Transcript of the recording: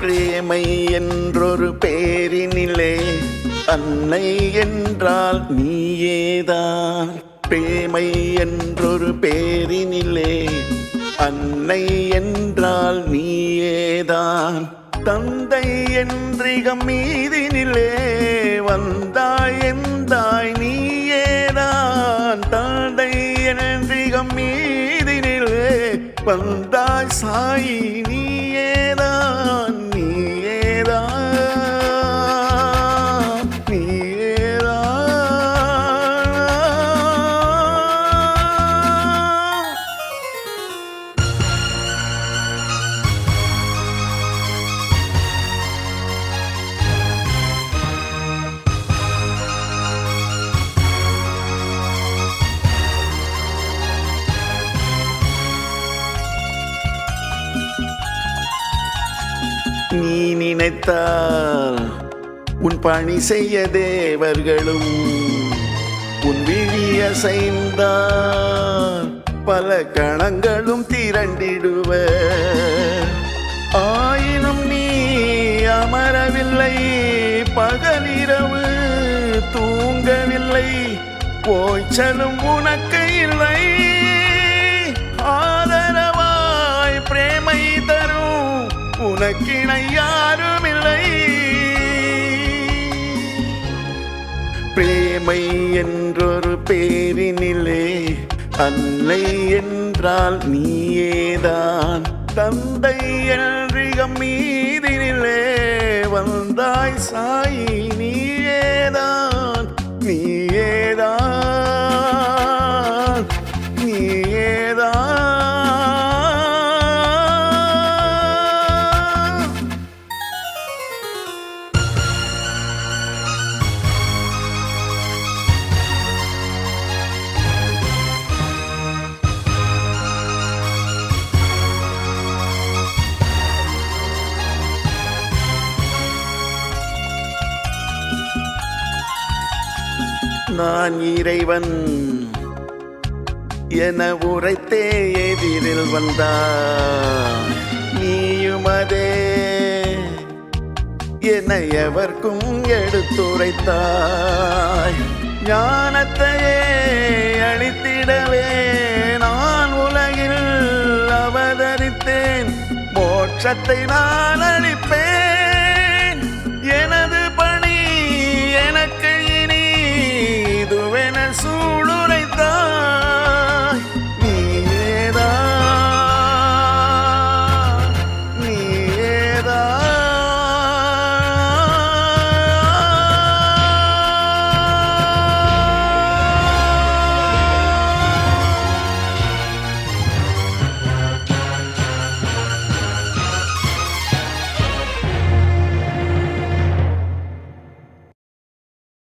பிரேமை என்றொரு பேரினிலே அன்னை என்றால் நீயேதான். பிரேமை என்றொரு பேரினிலே அன்னை என்றால் நீயேதான். தந்தை என்றிகம் மீதினிலே வந்தாய் எந்தாய் நீயேதான். தந்தை என்றிகம் மீதினிலே வந்தாய் சாயி நீயேதான். நீ நினைத்தால் உன் பணி செய்ய தேவர்களும் உன் விழிய பல கணங்களும் திரண்டிடுவ ஆயினும் நீ அமரவில்லை பகலிரவு தூங்கவில்லை போய்ச்சலும் உனக்கு இல்லை. உனக்கிணை யாருமில்லை பிரேமை என்றொரு பேரினிலே அன்னை என்றால் நீயேதான். தந்தை என்றிகம் மீதினிலே வந்தாய் சாயி நீயேதான். நான் இறைவன் என உரைத்தே எதிரில் வந்தாய் நீயுமதே என எவர்க்கும் எடுத்துரைத்தாய். ஞானத்தையே அழித்திடவே நான் உலகில் அவதரித்தேன். மோட்சத்தை நான் அளிப்பேன்.